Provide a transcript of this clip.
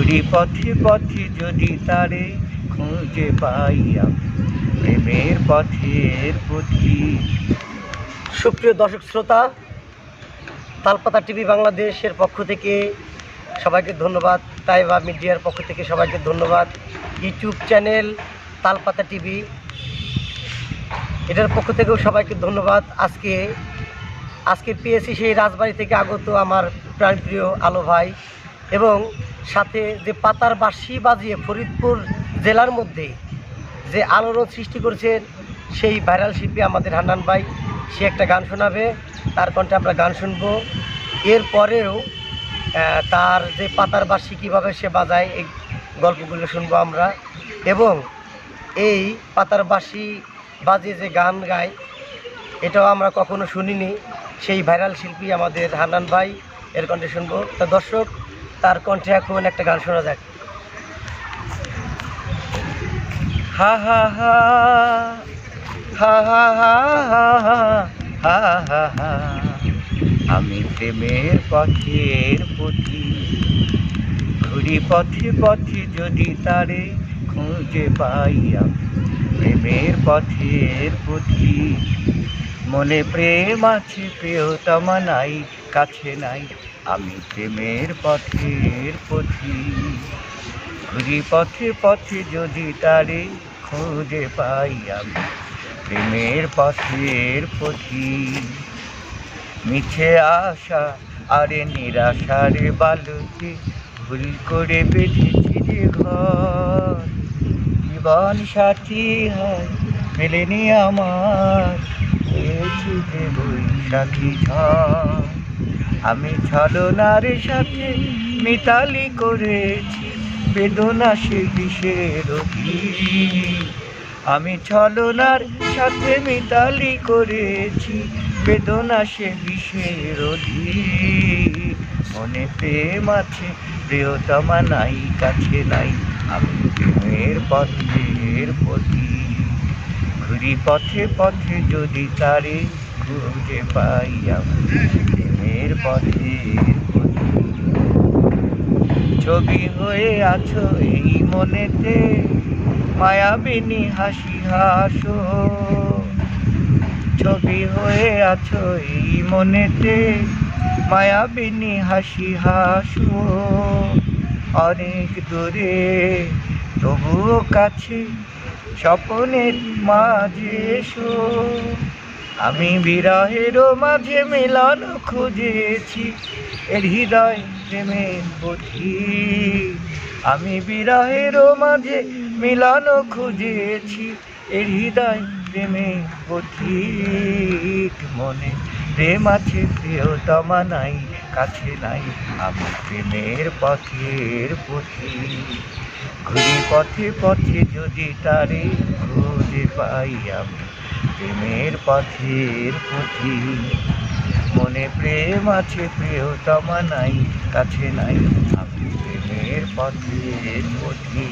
ঘুরি পথে পথে যদি তারে খুঁজে পাই প্রেমের পথের পথি সুপ্রিয় দর্শক শ্রোতা, তালপাতা টিভি বাংলাদেশের পক্ষ থেকে সবাইকে ধন্যবাদ, তাইবা মিডিয়ার পক্ষ থেকে সবাইকে ধন্যবাদ। ইউটিউব চ্যানেল তালপাতা টিভি, এটার পক্ষ থেকেও সবাইকে ধন্যবাদ। আজকে আজকে পেয়েছি সেই রাজবাড়ি থেকে আগত আমার প্রাণপ্রিয় আলো ভাই এবং সাথে যে পাতার বাঁশি বাজিয়ে ফরিদপুর জেলার মধ্যে যে আলোড়ন সৃষ্টি করেছেন, সেই ভাইরাল শিল্পী আমাদের হান্নান ভাই, সে একটা গান শোনাবে, তার কণ্ঠে আমরা গান শুনব। এরপরেও তার যে পাতার বাঁশি কীভাবে সে বাজায়, এই গল্পগুলো শুনব আমরা। এবং এই পাতার বাঁশি বাজিয়ে যে গান গায়, এটাও আমরা কখনো শুনিনি। সেই ভাইরাল শিল্পী আমাদের হান্নান ভাই, এর কণ্ঠে শুনব। তা দর্শক তার কণ্ঠে এখন একটা গান শোনা যাক হা হা হা হা হা হা হা হা হা আমি প্রেমের পথের পথি ঘুরি পথে পথে যদি তারে খুঁজে পাই আমি প্রেমের পথের পথি মনে প্রেম আছে প্রিয়তমা নাই কাছে নাই আমি প্রেমের পথের পথি। ঘুরি পথে পথে যদি তারে খুঁজে পাই আমি প্রেমের পথের পথি। মিছে আশা আরে নিরাশার বালুতে ভুল করে বেঁধেছি যে ঘর। জীবন সাথী হয় মেলেনি আমার বৈশাখী ঝড়। আমি ছলনার সাথে মিতালি করেছি, বেদনা সে বিষের আমি ছলনার সাথে মিতালি করেছি, বেদনা সে বিষের মনে প্রেম আছে, প্রিয়তমা নাই, কাছে নাই, আমি প্রেমের পথের পথি। ঘুরি পথে পথে যদি তারে খুঁজে পাই আমি। পথের ছবি হয়ে আছো এই মনেতে মায়াবিনী হাসি হাসো। ছবি হয়ে আছো এই মনেতে মায়াবিনী হাসি হাসো। অনেক দূরে, তবুও কাছে স্বপনের মাঝে এসো। আমি বিরহেরও মাঝে মিলন খুঁজেছি, এর হৃদয় প্রেমের পথি আমি বিরহেরও মাঝে মিলন খুঁজেছি, এর হৃদয় প্রেমের পথিক মনে প্রেম আছে, প্রিয়তমা নাই, কাছে নাই আমি প্রেমের পথের পথি। ঘুরি পথে পথে যদি তারে খুঁজে পাই আমি প্রেমের পথের পথি। মনে প্রেম আছে প্রিয়তমা নাই কাছে নাই। আমি প্রেমের পথের পথি।